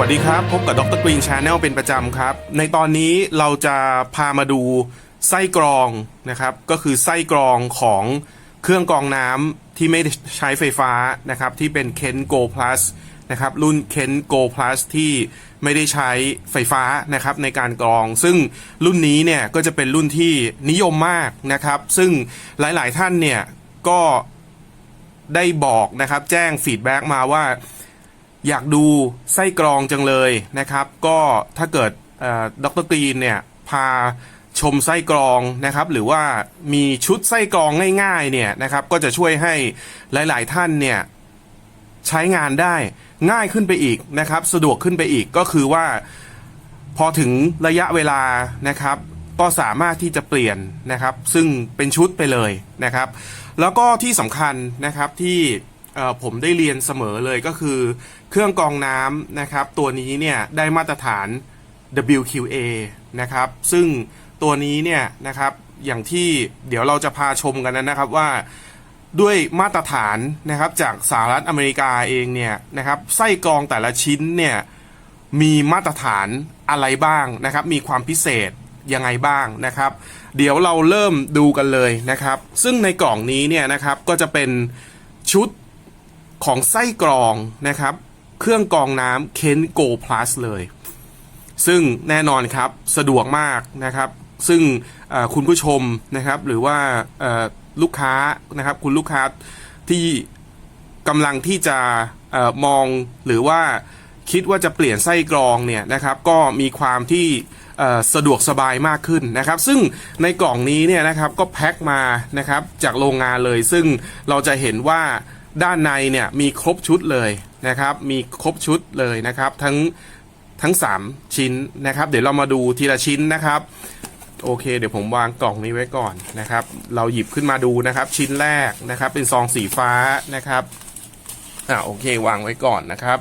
วัสดีครับ พบกับดรกรีนชาแนลเป็นประจำครับ ในตอนนี้เราจะพามาดูไส้กรองนะครับ ก็คือไส้กรองของเครื่องกรองน้ำที่ไม่ใช้ไฟฟ้านะครับ ที่เป็น Ken Go Plus นะครับ รุ่น Ken Go Plus ที่ไม่ได้ใช้ไฟฟ้านะครับในการกรอง ซึ่งรุ่นนี้เนี่ยก็จะเป็นรุ่นที่นิยมมากนะครับ ซึ่งหลายๆท่านเนี่ยก็ได้บอกนะครับ แจ้งฟีดแบ็กมาว่า อยากดูไส้กรองจังเลยนะครับ ก็ถ้าเกิดด็อกเตอร์กรีนเนี่ยพาชมไส้กรองนะครับ หรือว่ามีชุดไส้กรองง่ายๆเนี่ยนะครับ ก็จะช่วยให้หลายๆท่านเนี่ยใช้งานได้ง่ายขึ้นไปอีกนะครับ สะดวกขึ้นไปอีกก็คือว่าพอถึงระยะเวลานะครับ ก็สามารถที่จะเปลี่ยนนะครับ ซึ่งเป็นชุดไปเลยนะครับ แล้วก็ที่สำคัญนะครับที่ ผมได้เรียนเสมอเลยก็คือ เครื่องกรองน้ำนะครับ ตัวนี้เนี่ยได้มาตรฐาน WQA นะครับ ซึ่งตัวนี้เนี่ยนะครับอย่างที่เดี๋ยวเราจะพาชมกันนะครับว่าด้วยมาตรฐานนะครับจากสหรัฐอเมริกาเองเนี่ยนะครับไส้กรองแต่ละชิ้นเนี่ยมีมาตรฐานอะไรบ้างนะครับ มีความพิเศษยังไงบ้างนะครับ เดี๋ยวเราเริ่มดูกันเลยนะครับ ซึ่งในกล่องนี้เนี่ยนะครับก็จะเป็นชุด ของไส้กรองนะครับ เครื่องกรองน้ำเคนโก plus เลย ซึ่งแน่นอนครับสะดวกมากนะครับ ซึ่งคุณผู้ชมนะครับหรือว่าลูกค้านะครับคุณลูกค้าที่กำลังที่จะออมองหรือว่าคิดว่าจะเปลี่ยนไส้กรองเนี่ยนะครับก็มีความที่สะดวกสบายมากขึ้นนะครับ ซึ่งในกล่องนี้เนี่ยนะครับก็แพ็คมานะครับจากโรงงานเลย ซึ่งเราจะเห็นว่า ด้านในเนี่ยมีครบชุดเลยนะครับ มีครบชุดเลยนะครับ ทั้งทั้ง 3 ชิ้นนะครับ เดี๋ยวเรามาดูทีละชิ้นนะครับ โอเค เดี๋ยวผมวางกล่องนี้ไว้ก่อนนะครับ เราหยิบขึ้นมาดูนะครับ ชิ้นแรกนะครับ เป็นซองสีฟ้านะครับอ่าโอเควางไว้ก่อนนะครับ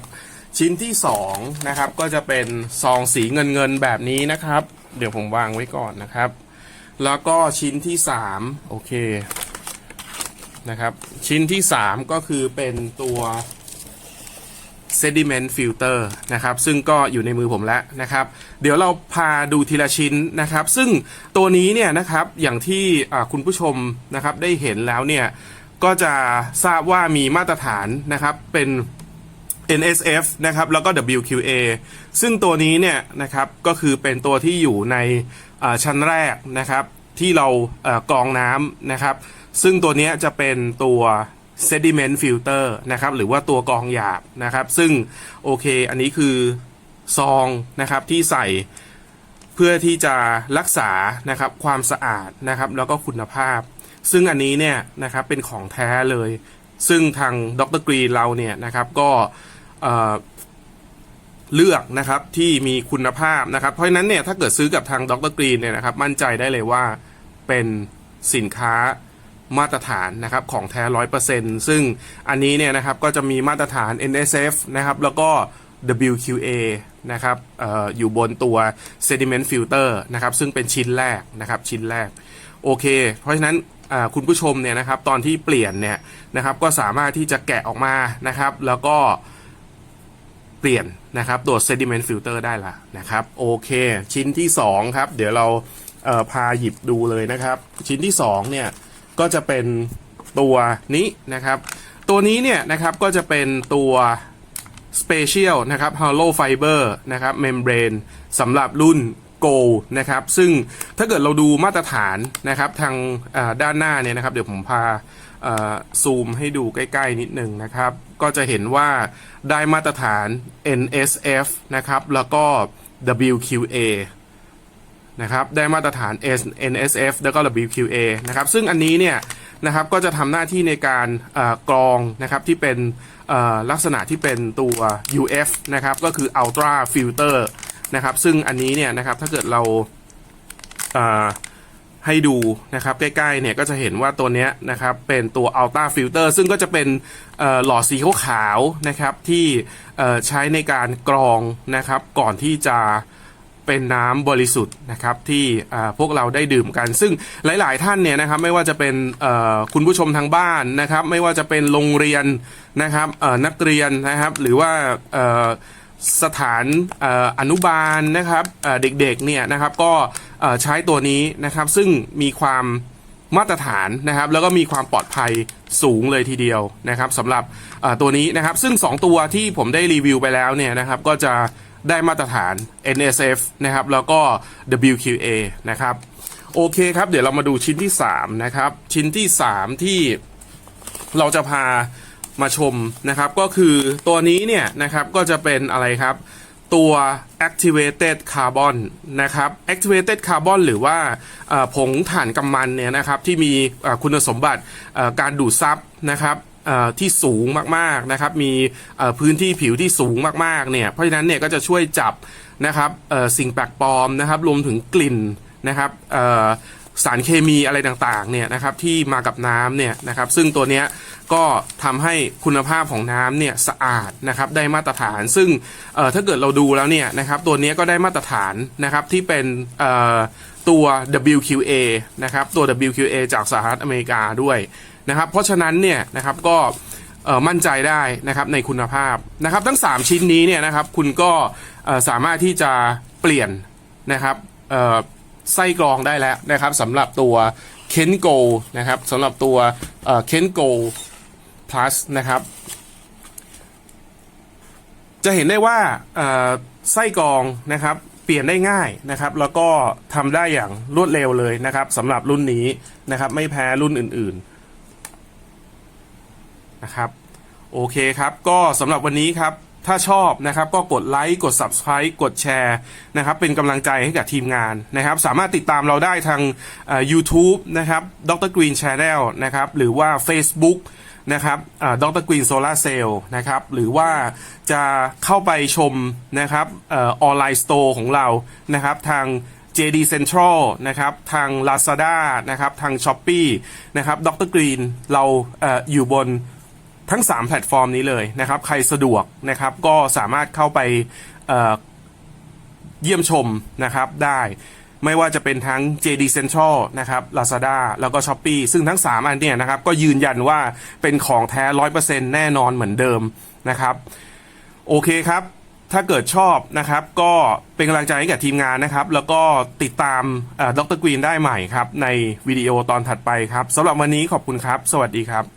ชิ้นที่2นะครับก็จะเป็นซองสีเงินเงินแบบนี้นะครับ เดี๋ยวผมวางไว้ก่อนนะครับ แล้วก็ชิ้นที่3โอเค นะครับ ชิ้นที่ 3 ก็คือเป็นตัว sediment filter นะครับ ซึ่งก็อยู่ในมือผมแล้วนะครับ เดี๋ยวเราพาดูทีละชิ้นนะครับ ซึ่งตัวนี้เนี่ยนะครับอย่างที่คุณผู้ชมนะครับได้เห็นแล้วเนี่ย ก็จะทราบว่ามีมาตรฐานนะครับเป็น NSF นะครับแล้วก็ WQA ซึ่งตัวนี้เนี่ยนะครับก็คือเป็นตัวที่อยู่ในชั้นแรกนะครับ ที่เราเออกรองน้ำนะครับ ซึ่งตัวนี้จะเป็นตัว sediment filter นะครับ หรือว่าตัวกรองหยาบนะครับ ซึ่งโอเค อันนี้คือซองนะครับที่ใส่เพื่อที่จะรักษานะครับความสะอาดนะครับ แล้วก็คุณภาพ ซึ่งอันนี้เนี่ยนะครับเป็นของแท้เลย ซึ่งทางดรกรีนเราเนี่ยนะครับก็ เลือกนะครับที่มีคุณภาพนะครับ เพราะฉะนั้นเนี่ยถ้าเกิดซื้อกับทางดรกรีนเนี่ยนะครับมั่นใจได้เลยว่าเป็นสินค้ามาตรฐานนะครับของแท้ร้อยเปอร์เซ็นซึ่งอันนี้เนี่ยนะครับก็จะมีมาตรฐาน NSF นะครับแล้วก็ WQA นะครับอออยู่บนตัว sediment filter นะครับซึ่งเป็นชิ้นแรกนะครับชิ้นแรก โอเค เพราะฉะนั้นคุณผู้ชมเนี่ยนะครับตอนที่เปลี่ยนเนี่ยนะครับก็สามารถที่จะแกะออกมานะครับ แล้วก็ ปลี่ยนนะครับตัว sediment filter ได้ละนะครับโอเค ชิ้นที่ 2 ครับ เดี๋ยวเราเอ่อพาหยิบดูเลยนะครับ ชิ้นที่ 2 เนี่ย ก็จะเป็นตัวนี้นะครับ ตัวนี้เนี่ยนะครับก็จะเป็นตัว Special นะครับ Hollow Fiber นะครับ Membrane สำหรับรุ่น Go นะครับ ซึ่งถ้าเกิดเราดูมาตรฐานนะครับทางด้านหน้าเนี่ยนะครับ เดี๋ยวผมพาซูมให้ดูใกล้ๆนิดหนึ่งนะครับ ก็จะเห็นว่าได้มาตรฐาน NSF นะครับ แล้วก็ WQA นะครับได้มาตรฐาน S- NSF แล้วก็ WQA นะครับซึ่งอันนี้เนี่ยนะครับก็จะทำหน้าที่ในการกรองนะครับที่เป็นลักษณะที่เป็นตัว UF นะครับก็คือ Ultra Filter นะครับ ซึ่งอันนี้เนี่ยนะครับถ้าเกิดเราเอ่อให้ดูนะครับใกล้ๆเนี่ยก็จะเห็นว่าตัวเนี้ยนะครับเป็นตัว Ultra Filter ซึ่งก็จะเป็นเอ่อหลอดสีขาวๆนะครับที่ใช้ในการกรองนะครับก่อนที่จะเป็นน้ำบริสุทธิ์นะครับที่พวกเราได้ดื่มกัน ซึ่งหลาย ๆ ท่านเนี่ยนะครับไม่ว่าจะเป็นคุณผู้ชมทางบ้านนะครับ ไม่ว่าจะเป็นโรงเรียนนะครับนักเรียนนะครับ หรือว่า สถานออนุบาลนะครับเด็กๆเนี่ยนะครับก็ใช้ตัวนี้นะครับซึ่งมีความมาตรฐานนะครับแล้วก็มีความปลอดภัยสูงเลยทีเดียวนะครับสำหรับตัวนี้นะครับซึ่ง 2 ตัวที่ผมได้รีวิวไปแล้วเนี่ยนะครับก็จะได้มาตรฐาน NSF นะครับแล้วก็ WQA นะครับโอเคครับ เดี๋ยวเรามาดูชิ้นที่ 3 นะครับ ชิ้นที่ 3 ที่เราจะพา มาชมนะครับ ก็คือตัวนี้เนี่ยนะครับก็จะเป็นอะไรครับตัว activated carbon นะครับ activated carbon หรือว่าผงถ่านกำมันเนี่ยนะครับที่มีคุณสมบัติการดูดซับนะครับที่สูงมากๆนะครับ มีพื้นที่ผิวที่สูงมากๆเนี่ยเพราะฉะนั้นเนี่ยก็จะช่วยจับนะครับสิ่งแปลกปลอมนะครับ รวมถึงกลิ่นนะครับ สารเคมีอะไรต่างๆเนี่ยนะครับที่มากับน้ำเนี่ยนะครับซึ่งตัวเนี้ยก็ทำให้คุณภาพของน้ำเนี่ยสะอาดนะครับได้มาตรฐาน ซึ่งถ้าเกิดเราดูแล้วเนี่ยนะครับตัวเนี้ยก็ได้มาตรฐานนะครับที่เป็นตัว WQA นะครับตัว WQA จากสหรัฐอเมริกาด้วยนะครับเพราะฉะนั้นเนี่ยนะครับก็มั่นใจได้นะครับในคุณภาพนะครับทั้ง 3 ชิ้นนี้เนี่ยนะครับคุณก็สามารถที่จะเปลี่ยนนะครับ ไส้กรองได้แล้วนะครับสำหรับตัวเคนโกนะครับสำหรับตัวเคนโก plus นะครับ จะเห็นได้ว่าไส้กรองนะครับเปลี่ยนได้ง่ายนะครับ แล้วก็ทำได้อย่างรวดเร็วเลยนะครับสำหรับรุ่นนี้นะครับ ไม่แพ้รุ่นอื่นๆนะครับ โอเคครับ ก็สำหรับวันนี้ครับ ถ้าชอบนะครับก็กดไลค์กด Subscribe กดแชร์นะครับเป็นกำลังใจให้กับทีมงานนะครับ สามารถติดตามเราได้ทาง YouTube นะครับดร Green Channel นะครับหรือว่า Facebook นะครับดรกรีนโซลาเซลล์นะครับ หรือว่าจะเข้าไปชมนะครับออนไลน์สโตร์ของเรานะครับทาง JD Central นะครับ ทาง Lazada นะครับ ทาง s h อ p e e นะครับดรกรีนเราเอออยู่บน ทั้ง 3 แพลตฟอร์มนี้เลยนะครับ ใครสะดวกนะครับก็สามารถเข้าไปเเยี่ยมชมนะครับได้ไม่ว่าจะเป็นทั้ง JD Central นะครับ Lazada แล้วก็ Shopee ซึ่งทั้ง 3 อันเนี่ยนะครับ ก็ยืนยันว่าเป็นของแท้ 100%แน่นอนเหมือนเดิมนะครับ โอเคครับ ถ้าเกิดชอบนะครับ ก็เป็นกำลังใจให้กับทีมงานนะครับ แล้วก็ติดตามดรกรีนได้ใหม่ครับ ในวิดีโอตอนถัดไปครับสำหรับวันนี้ขอบคุณครับ สวัสดีครับ